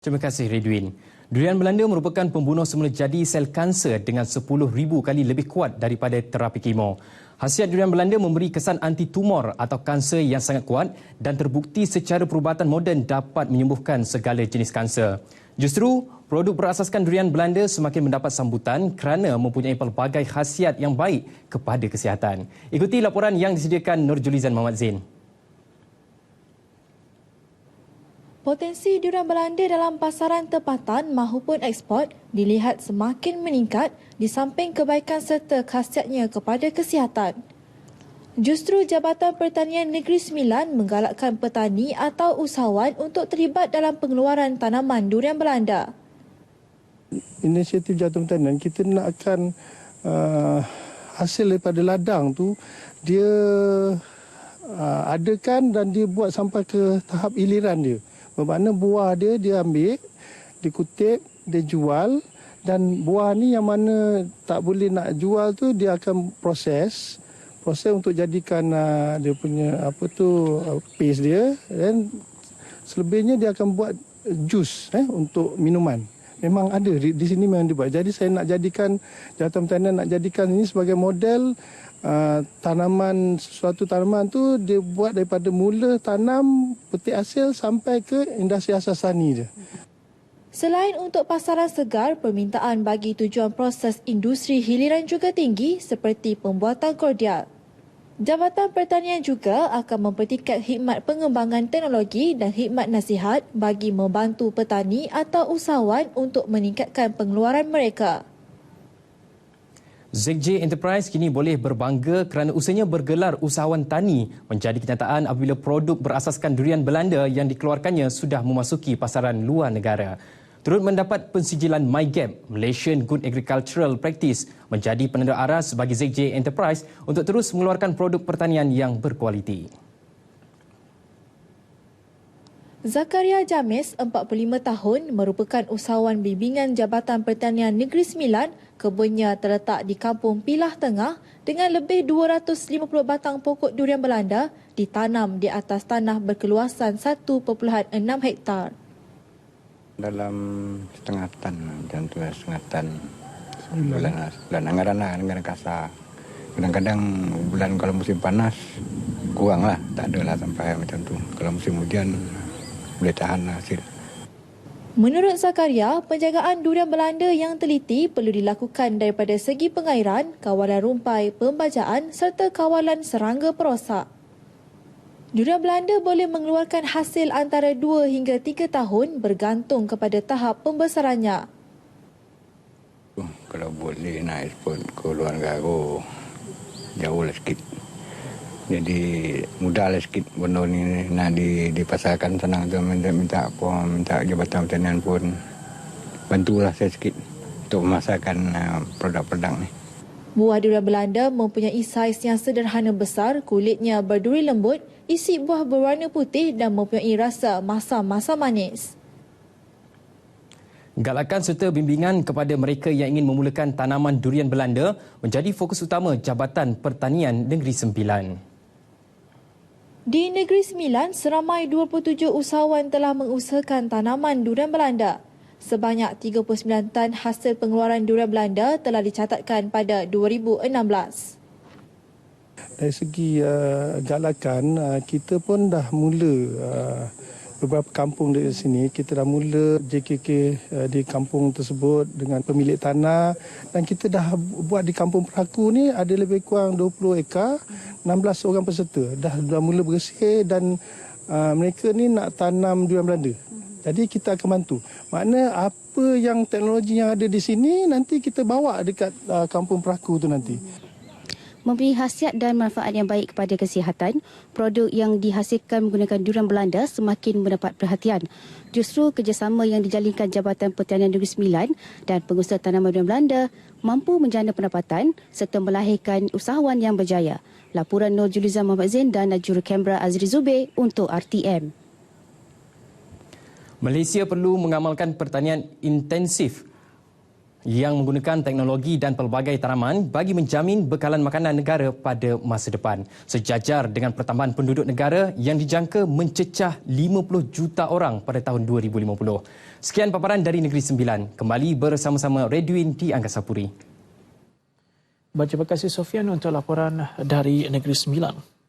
Terima kasih Ridwin. Durian Belanda merupakan pembunuh semula jadi sel kanser dengan 10,000 kali lebih kuat daripada terapi kemo. Hasiat durian Belanda memberi kesan anti-tumor atau kanser yang sangat kuat dan terbukti secara perubatan moden dapat menyembuhkan segala jenis kanser. Justru, produk berasaskan durian Belanda semakin mendapat sambutan kerana mempunyai pelbagai khasiat yang baik kepada kesihatan. Ikuti laporan yang disediakan Nur Julizan Muhammad Zain. Potensi durian Belanda dalam pasaran tempatan maupun ekspor dilihat semakin meningkat di samping kebaikan serta khasiatnya kepada kesihatan. Justru Jabatan Pertanian Negeri Sembilan menggalakkan petani atau usahawan untuk terlibat dalam pengeluaran tanaman durian Belanda. Inisiatif Jabatan Pertanian kita nakkan uh, hasil daripada ladang tu dia uh, adakan dan dia buat sampai ke tahap iliran dia. Bermakna buah dia dia ambil, dikutip, dia jual dan buah ni yang mana tak boleh nak jual tu dia akan proses proses untuk jadikan uh, dia punya apa tu uh, paste dia dan selebihnya dia akan buat jus eh untuk minuman. Memang ada di, di sini memang dibuat. Jadi saya nak jadikan jawatan pertanian nak jadikan ini sebagai model uh, tanaman sesuatu tanaman tu dia buat daripada mula tanam petik hasil sampai ke industri asas tani dia. Selain untuk pasaran segar, permintaan bagi tujuan proses industri hiliran juga tinggi seperti pembuatan kordial. Jabatan Pertanian juga akan mempertingkat khidmat pengembangan teknologi dan khidmat nasihat bagi membantu petani atau usahawan untuk meningkatkan pengeluaran mereka. ZJ Enterprise kini boleh berbangga kerana usahanya bergelar usahawan tani menjadi kenyataan apabila produk berasaskan durian Belanda yang dikeluarkannya sudah memasuki pasaran luar negara. Turut mendapat pensijilan MyGap, Malaysian Good Agricultural Practice menjadi penanda aras bagi ZJ Enterprise untuk terus mengeluarkan produk pertanian yang berkualiti. Zakaria Jamis, 45 tahun, merupakan usahawan bimbingan Jabatan Pertanian Negeri Sembilan. Kebunnya terletak di Kampung Pilah Tengah dengan lebih 250 batang pokok durian Belanda ditanam di atas tanah berkeluasan 1.6 hektar. Dalam setengah tan, macam tu lah, setengah tan. Bulan, bulan anggaran lah, anggaran kasar. Kadang-kadang bulan kalau musim panas, kurang lah. Tak ada lah sampai macam tu. Kalau musim hujan, boleh tahan lah hasil. Menurut Zakaria, penjagaan durian Belanda yang teliti perlu dilakukan daripada segi pengairan, kawalan rumpai, pembajaan serta kawalan serangga perosak. Durian Belanda boleh mengeluarkan hasil antara 2 hingga 3 tahun bergantung kepada tahap pembesarannya. Kalau boleh nak ekspor ke luar negara, jauh lah sikit. Jadi mudahlah sikit benda ni nak di, dipasarkan senang tu minta minta apa minta jabatan pertanian pun bantulah saya sikit untuk memasarkan uh, produk-produk ni. Buah durian Belanda mempunyai saiz yang sederhana besar, kulitnya berduri lembut, isi buah berwarna putih dan mempunyai rasa masam-masam manis. Galakan serta bimbingan kepada mereka yang ingin memulakan tanaman durian Belanda menjadi fokus utama Jabatan Pertanian Negeri Sembilan. Di Negeri Sembilan, seramai 27 usahawan telah mengusahakan tanaman durian Belanda. Sebanyak 39 tan hasil pengeluaran durian Belanda telah dicatatkan pada 2016. Dari segi uh, galakan, uh, kita pun dah mula uh, beberapa kampung di sini kita dah mula JKK uh, di kampung tersebut dengan pemilik tanah dan kita dah buat di kampung Peraku ni ada lebih kurang 20 ekar 16 orang peserta dah dah mula bersih dan uh, mereka ni nak tanam durian Belanda. Jadi kita akan bantu. Makna apa yang teknologi yang ada di sini nanti kita bawa dekat uh, kampung Peraku tu nanti mempunyai khasiat dan manfaat yang baik kepada kesihatan, produk yang dihasilkan menggunakan durian Belanda semakin mendapat perhatian. Justru kerjasama yang dijalinkan Jabatan Pertanian Negeri Sembilan dan pengusaha tanaman durian Belanda mampu menjana pendapatan serta melahirkan usahawan yang berjaya. Laporan Nur Julizan Muhammad Zain dan Najur Canberra Azri Zubir untuk RTM. Malaysia perlu mengamalkan pertanian intensif yang menggunakan teknologi dan pelbagai tanaman bagi menjamin bekalan makanan negara pada masa depan. Sejajar dengan pertambahan penduduk negara yang dijangka mencecah 50 juta orang pada tahun 2050. Sekian paparan dari Negeri Sembilan. Kembali bersama-sama Redwin di Angkasa Puri. Terima kasih Sofian untuk laporan dari Negeri Sembilan.